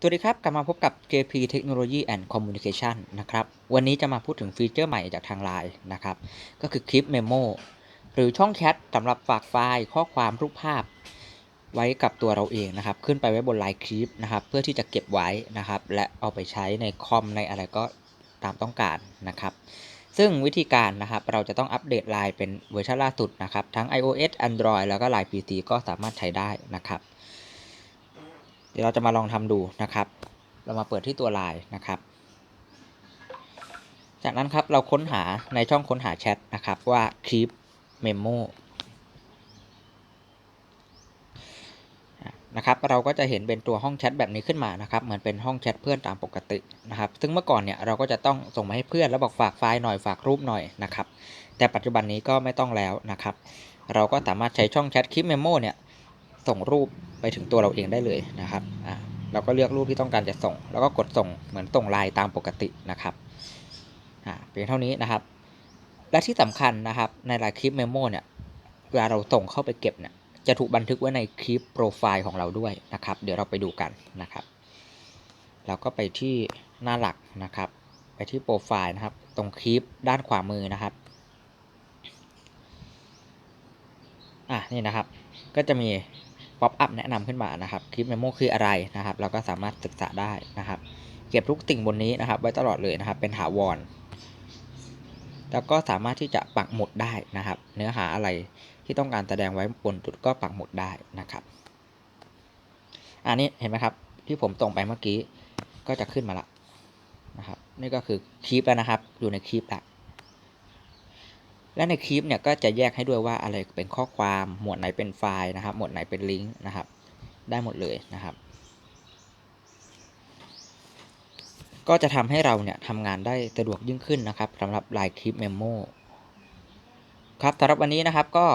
สวัสดีครับ กลับมาพบกับ JP Technology and Communication นะครับ วันนี้จะมาพูดถึงฟีเจอร์ใหม่จากทาง Line นะครับ ก็คือคลิปเมมโมหรือช่องแชทสำหรับฝากไฟล์ข้อความรูปภาพ ไว้กับตัวเราเองนะครับ ขึ้นไปไว้บน Line คลิปนะครับ เพื่อที่จะเก็บไว้นะครับ และเอาไปใช้ในคอมในอะไรก็ตามต้องการนะครับ ซึ่งวิธีการนะครับ เราจะต้องอัปเดต Line เป็นเวอร์ชันล่าสุดนะครับ ทั้ง iOS Android แล้วก็ Line PC ก็สามารถใช้ได้นะครับ เดี๋ยวเราจะมาลองทำดูนะครับ เรามาเปิดที่ตัว Line นะครับ จากนั้นครับเราค้นหาในช่องค้นหาแชทนะครับว่า keep memo นะครับเราก็จะเห็นเป็นตัวห้องแชทแบบนี้ขึ้นมานะครับเหมือนเป็นห้องแชทเพื่อนตามปกตินะครับ ซึ่งเมื่อก่อนเนี่ยเราก็จะต้องส่งมาให้เพื่อนแล้วบอกฝากไฟล์หน่อยฝากรูปหน่อยนะครับแต่ปัจจุบันนี้ก็ไม่ต้องแล้วนะครับ เราก็สามารถใช้ช่องแชท keep memo เนี่ยส่งรูป ไปถึงตัวเราเองได้เลยนะครับอ่าเราก็เลือกรูปที่ต้องการจะส่ง แล้วก็กดส่งเหมือนส่งไลน์ตามปกตินะครับอ่าเพียงเท่านี้นะครับ และที่สำคัญนะครับในไลน์คลิปเมมโมเนี่ยเวลาเราส่งเข้าไปเก็บเนี่ยจะถูกบันทึกไว้ในคลิปโปรไฟล์ของเราด้วยนะครับ เดี๋ยวเราไปดูกันนะครับเราก็ไปที่หน้าหลักนะครับ ไปที่โปรไฟล์นะครับ ตรงคลิปด้านขวามือนะครับอะนี่นะครับ ก็จะมี ป๊อปอัพแนะนำขึ้นมานะครับคลิปเมโมคืออะไรนะครับ เราก็สามารถศึกษาได้นะครับ เก็บทุกสิ่งบนนี้นะครับ ไว้ตลอดเลยนะครับ เป็นถาวรแล้วก็สามารถที่จะปักหมุดได้นะครับ เนื้อหาอะไรที่ต้องการแสดงไว้บนจุดก็ปักหมุดได้นะครับ อันนี้เห็นไหมครับที่ผมส่งไปเมื่อกี้ก็จะขึ้นมาละนะครับ นี่ก็คือคลิปแล้วนะครับ อยู่ในคลิปแล้ว และในคลิปเนี่ยก็จะแยกให้ด้วยว่าอะไรเป็นข้อความหมวดไหนเป็นไฟล์นะครับ หมวดไหนเป็นลิงก์นะครับ ได้หมดเลยนะครับ ก็จะทำให้เราเนี่ยทำงานได้สะดวกยิ่งขึ้นนะครับสำหรับลายคลิปเมมโมครับสำหรับวันนี้นะครับก็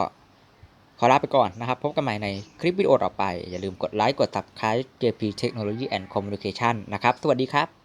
ขอลาไปก่อนนะครับ พบกันใหม่ในคลิปวิดีโอต่อไป อย่าลืมกดไลค์ กด subscribe JP Technology and Communication นะครับ สวัสดีครับ